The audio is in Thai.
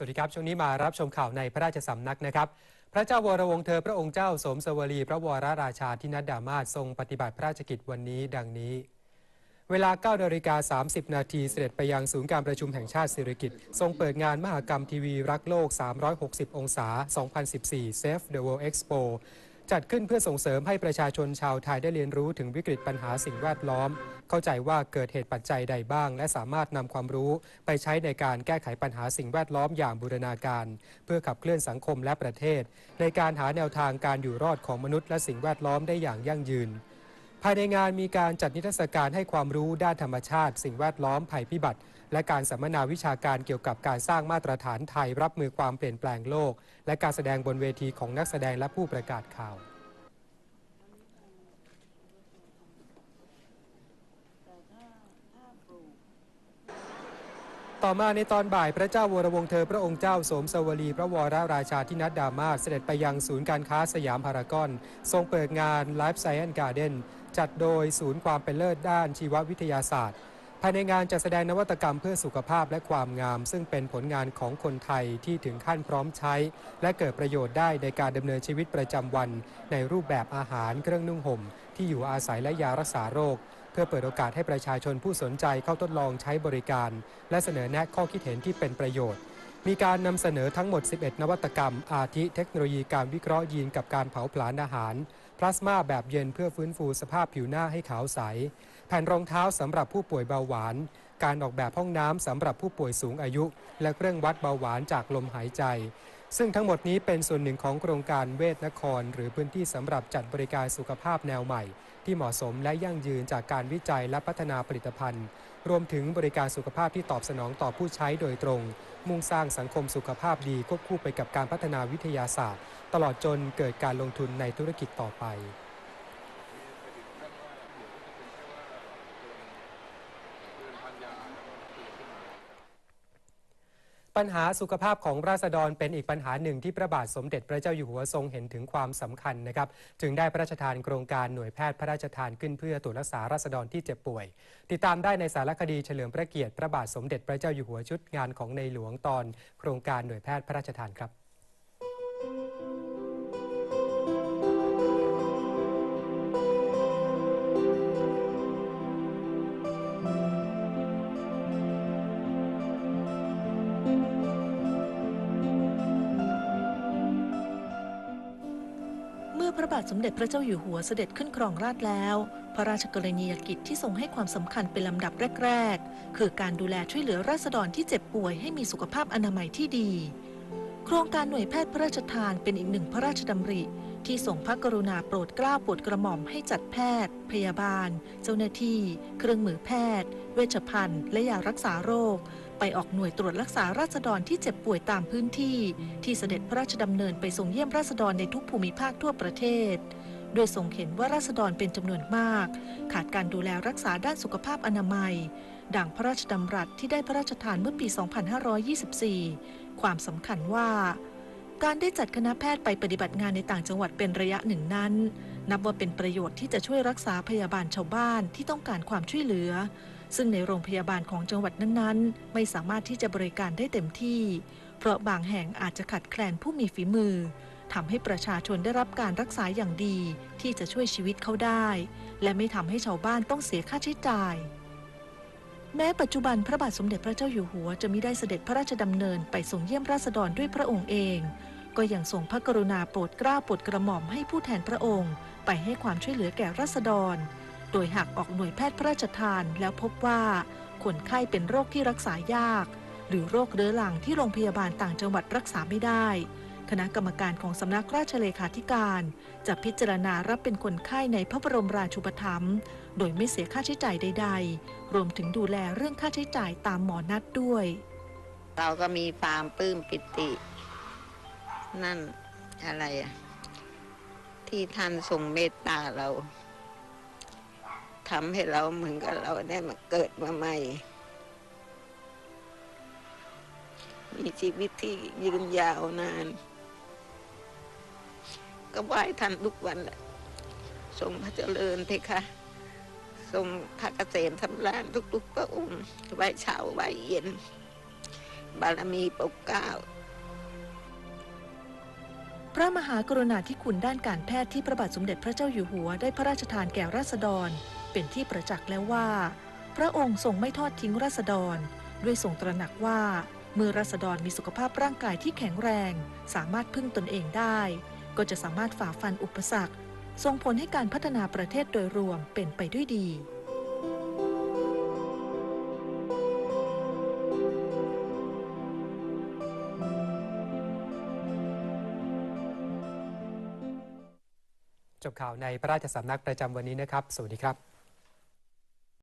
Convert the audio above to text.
วัสดีครับ ช่วงนี้มารับชมข่าวในพระราชสำนักนะครับ พระเจ้าวรวงเธอพระองค์เจ้าสมสวลีพระวรราชาธินัดดามาศทรงปฏิบัติพระราชกิจวันนี้ดังนี้ เวลา9นาฬิกา30 นาทีเสด็จไปยังศูนย์การประชุมแห่งชาติสิริกิติ์ทรงเปิดงานมหกรรมทีวีรักโลก 360 องศา 2014 Save the World Expo จัดขึ้นเพื่อส่งเสริมให้ประชาชนชาวไทยได้เรียนรู้ถึงวิกฤตปัญหาสิ่งแวดล้อม เข้าใจว่าเกิดเหตุปัจจัยใดบ้าง และสามารถนำความรู้ไปใช้ในการแก้ไขปัญหาสิ่งแวดล้อมอย่างบูรณาการ เพื่อขับเคลื่อนสังคมและประเทศ ในการหาแนวทางการอยู่รอดของมนุษย์และสิ่งแวดล้อมได้อย่างยั่งยืน ภายในงานมีการจัดนิทรรศการให้ความรู้ด้านธรรมชาติ สิ่งแวดล้อมภัยพิบัติ และการสัมมนาวิชาการเกี่ยวกับการสร้างมาตรฐานไทย รับมือความเปลี่ยนแปลงโลก และการแสดงบนเวทีของนักแสดงและผู้ประกาศข่าวต่อมาในตอนบ่ายพระเจ้าวรวงเธอพระองค์เจ้าสมสวลี พระวรราชาธินัดดามาศเสด็จไปยังศูนย์การค้าสยามพารากอน ทรงเปิดงาน Life Science Garden จัดโดยศูนย์ความเป็นเลิศด้านชีววิทยาศาสตร์ ภายในงานจะแสดงนวัตกรรมเพื่อสุขภาพและความงาม ซึ่งเป็นผลงานของคนไทยที่ถึงขั้นพร้อมใช้ และเกิดประโยชน์ได้ในการดำเนินชีวิตประจำวัน ในรูปแบบอาหารเครื่องนุ่งห่ม ที่อยู่อาศัยและยารักษาโรคเพื่อเปิดโอกาสให้ประชาชนผู้สนใจเข้าทดลองใช้บริการ และเสนอแนะข้อคิดเห็นที่เป็นประโยชน์ มีการนำเสนอทั้งหมด 11 นวัตกรรม อาทิเทคโนโลยีการวิเคราะห์ยีนกับการเผาผลาญอาหาร พลาสมาแบบเย็นเพื่อฟื้นฟูสภาพผิวหน้าให้ขาวใส แผ่นรองเท้าสำหรับผู้ป่วยเบาหวาน การออกแบบห้องน้ำสำหรับผู้ป่วยสูงอายุ และเครื่องวัดเบาหวานจากลมหายใจ ซึ่งทั้งหมดนี้เป็นส่วนหนึ่งของโครงการเวทนคร หรือพื้นที่สำหรับจัดบริการสุขภาพแนวใหม่ ที่เหมาะสมและยั่งยืนจากการวิจัยและพัฒนาผลิตภัณฑ์ รวมถึงบริการสุขภาพที่ตอบสนองต่อผู้ใช้โดยตรง มุ่งสร้างสังคมสุขภาพดีควบคู่ไปกับการพัฒนาวิทยาศาสตร์ ตลอดจนเกิดการลงทุนในธุรกิจต่อไป ปัญหาสุขภาพของราษฎรเป็นอีกปัญหาหนึ่งที่พระบาทสมเด็จพระเจ้าอยู่หัวทรงเห็นถึงความสำคัญนะครับ จึงได้พระราชทานโครงการหน่วยแพทย์พระราชทานขึ้นเพื่อตรวจรักษาราษฎรที่เจ็บป่วย ติดตามได้ในสารคดีเฉลิมพระเกียรติพระบาทสมเด็จพระเจ้าอยู่หัวชุดงานของในหลวงตอน โครงการหน่วยแพทย์พระราชทานครับ ระบาทสมเด็จพระเจ้าอยู่หัวเสด็จขึ้นครองราชแล้ว พระราชกรณียกิจที่ทรงให้ความสำคัญเป็นลำดับแรก ๆ คือการดูแลช่วยเหลือราษฎรที่เจ็บป่วยให้มีสุขภาพอนามัยที่ดี โครงการหน่วยแพทย์พระราชทานเป็นอีกหนึ่งพระราชดำริ ที่ทรงพระกรุณาโปรดเกล้าโปรดกระหม่อมให้จัดแพทย์ พยาบาล เจ้าหน้าที่ เครื่องมือแพทย์ เวชภัณฑ์ และยารักษาโรค ไปออกหน่วยตรวจรักษาราษฎรที่เจ็บป่วยตามพื้นที่ ที่เสด็จพระราชดำเนินไปทรงเยี่ยมราษฎรในทุกภูมิภาคทั่วประเทศ โดยทรงเห็นว่าราษฎรเป็นจำนวนมาก ขาดการดูแลรักษาด้านสุขภาพอนามัย ดังพระราชดำรัสที่ได้พระราชทานเมื่อปี 2524 ความสำคัญว่าการได้จัดคณะแพทย์ไปปฏิบัติงานในต่างจังหวัดเป็นระยะหนึ่งนั้น นับว่าเป็นประโยชน์ที่จะช่วยรักษาพยาบาลชาวบ้านที่ต้องการความช่วยเหลือ ซึ่งในโรงพยาบาลของจังหวัดนั้นๆ ไม่สามารถที่จะบริการได้เต็มที่ เพราะบางแห่งอาจจะขาดแคลนผู้มีฝีมือทำให้ประชาชนได้รับการรักษาอย่างดีที่จะช่วยชีวิตเขาได้ และไม่ทำให้ชาวบ้านต้องเสียค่าใช้จ่าย แม้ปัจจุบันพระบาทสมเด็จพระเจ้าอยู่หัวจะมิได้เสด็จพระราชดำเนินไปทรงเยี่ยมราษฎรด้วยพระองค์เอง ก็ยังทรงพระกรุณาโปรดเกล้าโปรดกระหม่อมให้ผู้แทนพระองค์ ไปให้ความช่วยเหลือแก่ราษฎร โดยหากออกหน่วยแพทย์พระราชทานแล้วพบว่าคนไข้เป็นโรคที่รักษายาก หรือโรคเรื้อรังที่โรงพยาบาลต่างจังหวัดรักษาไม่ได้ คณะกรรมการของสำนักราชเลขาธิการ จะพิจารณารับเป็นคนไข้ในพระบรมราชูปถัมภ์โดยไม่เสียค่าใช้จ่ายใด ๆ รวมถึงดูแลเรื่องค่าใช้จ่ายตามหมอนัดด้วย เราก็มีความปลื้มปิติ นั่นอะไรอะที่ท่านทรงเมตตาเรา ทำให้เราเหมือนกับเราได้มาเกิดมาใหม่ มีชีวิตที่ยืนยาวนาน ก็ไหว้ท่านทุกวันแหละทรงพระเจริญเพคะทรงพระเกษมสำราญทุกๆพระองค์ไหว้เช้าไหว้เย็น บารมีปกเก้าพระมหากรุณาธิคุณด้านการแพทย์ที่พระบาทสมเด็จพระเจ้าอยู่หัวได้พระราชทานแก่ราษฎร เป็นที่ประจักษ์แล้วว่า พระองค์ทรงไม่ทอดทิ้งราษฎร ด้วยทรงตระหนักว่าเมื่อราษฎรมีสุขภาพร่างกายที่แข็งแรง สามารถพึ่งตนเองได้ ก็จะสามารถฝ่าฟันอุปสรรคส่งผลให้การพัฒนาประเทศโดยรวมเป็นไปด้วยดีจบข่าวในพระราชสำนักประจำวันนี้นะครับ สวัสดีครับ